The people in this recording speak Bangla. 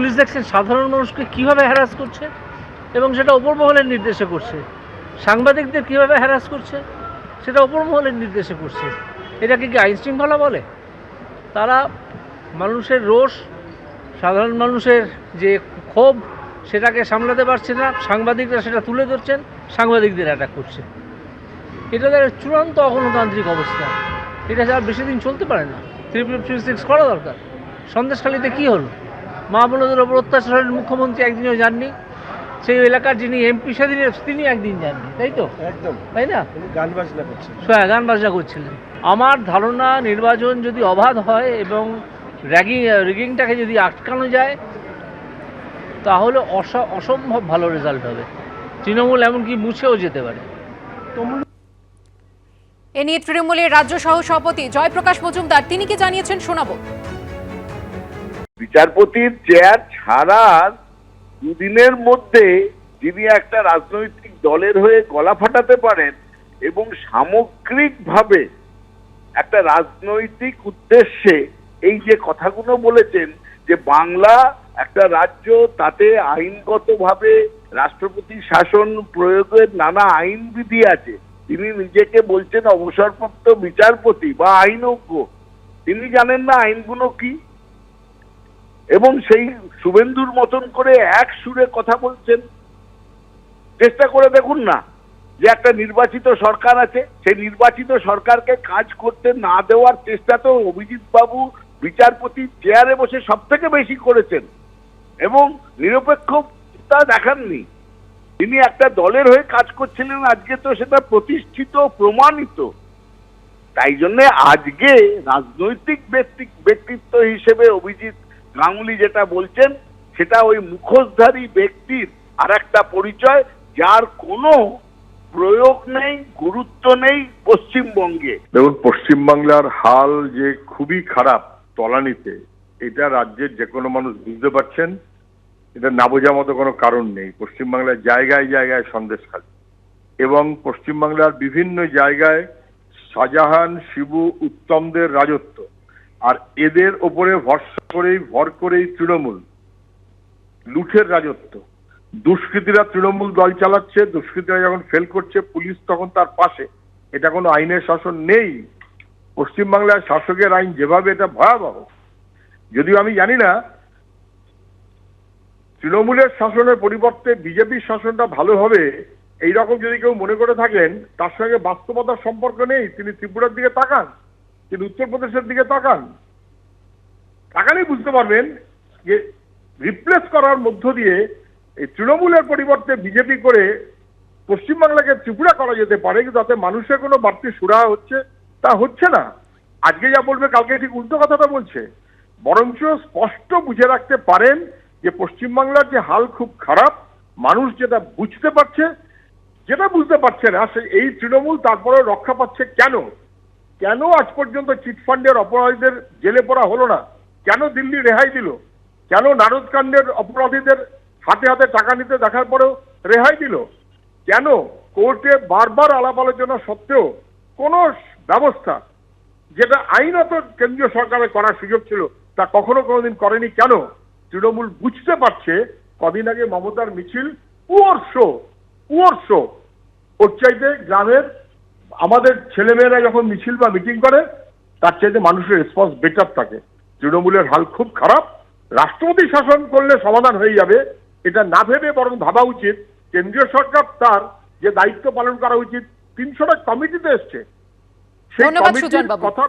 পুলিশ দেখছেন, সাধারণ মানুষকে কীভাবে হ্যারাস করছে এবং সেটা ওপর মহলের নির্দেশে করছে? সাংবাদিকদের কীভাবে হ্যারাস করছে? সেটা ওপর মহলের নির্দেশে করছে। এটাকে কি আইন শৃঙ্খলা বলে? তারা মানুষের রোষ, সাধারণ মানুষের যে ক্ষোভ, সেটাকে সামলাতে পারছে না। সাংবাদিকরা সেটা তুলে ধরছেন, সাংবাদিকদের অ্যাটাক করছে। এটা তার চূড়ান্ত অগণতান্ত্রিক অবস্থা। এটা আর বেশি দিন চলতে পারে না। থ্রি ফিফটি সিক্স করা দরকার। সন্দেশখালিতে কী হলো? মা বোনদের ওপর অত্যাচারের মুখ্যমন্ত্রী একদিনও যাননি। সেই এলাকার যিনি এমপি সেদিন তিনি একদিন যাননি তাই তো? একদম। তাই না? গান বাজনা করছেন হ্যাঁ গান বাজনা করছিলেন। আমার ধারণা নির্বাচন যদি অবাধ হয় এবং র্যাগিং রিগিংটাকে যদি আটকানো যায় তাহলে অস- অসম্ভব ভালো রেজাল্ট হবে। তৃণমূল এমনকি মুছেও যেতে পারে। এ নিয়ে তৃণমূলের রাজ্য সহ সভাপতি জয়প্রকাশ মজুমদার তিনি কি জানিয়েছেন শোনাবো? বিচারপতির চেয়ার ছাড়ার দুদিনের মধ্যে যিনি একটা রাজনৈতিক দলের হয়ে গলা ফাটাতে পারেন এবং সামগ্রিকভাবে একটা রাজনৈতিক উদ্দেশ্যে এই যে কথাগুলো বলেছেন যে বাংলা একটা রাজ্য, তাতে আইনগতভাবে রাষ্ট্রপতি শাসন প্রয়োগের নানা আইনবিধি আছে। তিনি নিজেকে বলছেন অবসরপ্রাপ্ত বিচারপতি বা আইনজ্ঞ। তিনি জানেন না আইনগুলো কি? এবং সেই শুভেন্দুর মতন করে এক সুরে কথা বলছেন। চেষ্টা করে দেখুন না, যে একটা নির্বাচিত সরকার আছে, সেই নির্বাচিত সরকারকে কাজ করতে না দেওয়ার চেষ্টা তো অভিজিৎ বাবু বিচারপতি চেয়ারে বসে সব থেকে বেশি করেছেন। এবং নিরপেক্ষতা দেখাননি। তিনি একটা দলের হয়ে কাজ করছিলেন, আজকে তো সেটা প্রতিষ্ঠিত, প্রমাণিত। তাই জন্যে আজকে রাজনৈতিক ব্যক্তি, ব্যক্তিত্ব হিসেবে অভিজিৎ গাঙ্গুলি যেটা বলছেন, সেটা ওই মুখোশধারী ব্যক্তির আর একটা পরিচয়, যার কোনো প্রয়োগ নেই, গুরুত্ব নেই পশ্চিমবঙ্গে। দেখুন, পশ্চিমবাংলার হাল যে খুবই খারাপ তলানিতে, এটা রাজ্যের যে কোনো মানুষ বুঝতে পারছেন। এটা না বোঝার মতো কোনো কারণ নেই। পশ্চিমবাংলার জায়গায় জায়গায় সন্দেশখালী এবং পশ্চিমবাংলার বিভিন্ন জায়গায় শাহজাহান, শিবু, উত্তমদের রাজত্ব। আর এদের ওপরে ভরসা করেই, ভর করেই তৃণমূল। লুঠের রাজত্ব। দুষ্কৃতীরা তৃণমূল দল চালাচ্ছে, দুষ্কৃতীরা যখন ফেল করছে, পুলিশ তখন তার পাশে। এটা কোনো আইনের শাসন নেই। পশ্চিমবাংলার শাসকের আইন যেভাবে, এটা ভয়াবহ। যদিও আমি জানি না, তৃণমূলের শাসনের পরিবর্তে বিজেপির শাসনটা ভালো হবে, এইরকম যদি কেউ মনে করে থাকেন, তার সঙ্গে বাস্তবতার সম্পর্ক নেই, তিনি ত্রিপুরার দিকে তাকান। তিনি উত্তরপ্রদেশের দিকে তাকান। তাকালেই বুঝতে পারবেন যে রিপ্লেস করার মধ্য দিয়ে এই তৃণমূলের পরিবর্তে বিজেপি করে পশ্চিমবাংলাকে ত্রিপুরা করা যেতে পারে, কিন্তু তাতে মানুষের কোনো বাড়তি সুরাহা হচ্ছে, তা হচ্ছে না। আজকে যা বলবে কালকে ঠিক উল্টো কথাটা বলছে। বরঞ্চ স্পষ্ট বুঝে রাখতে পারেন যে পশ্চিমবাংলার যে হাল খুব খারাপ, মানুষ যেটা বুঝতে পারছে, যেটা বুঝতে পারছে না, সে এই তৃণমূল তারপরে রক্ষা পাচ্ছে কেন? কেন আজ পর্যন্ত চিটফান্ডের অপরাধীদের জেলে পড়া হলো না? কেন দিল্লি রেহাই দিল? কেন নারদকাণ্ডের অপরাধীদের হাতে হাতে টাকা নিতে দেখার পরেও রেহাই দিল? কেন কোর্টে বারবার আলাপ আলোচনা সত্ত্বেও কোন ব্যবস্থা যেটা আইনত কেন্দ্রীয় সরকারের করার সুযোগ ছিল, তা কখনো কোনোদিন করেনি কেন? তৃণমূল বুঝতে পারছে কদিন আগে মমতার মিছিল পুয়ার শো পুয়ার শো। ওর চাইতে গ্রামের আমাদের ছেলেমেয়েরা যখন মিছিল বা মিটিং করে তার চাইতে মানুষের রেসপন্স বেটার থাকে। তৃণমূলের হাল খুব খারাপ। রাষ্ট্রপতি শাসন করলে সমাধান হয়ে যাবে এটা না ভেবে বরং ভাবা উচিত। কেন্দ্রীয় সরকার তার যে দায়িত্ব পালন করা উচিত তিনশোটা কমিটিতে এসছে। সেই কমিটির কথা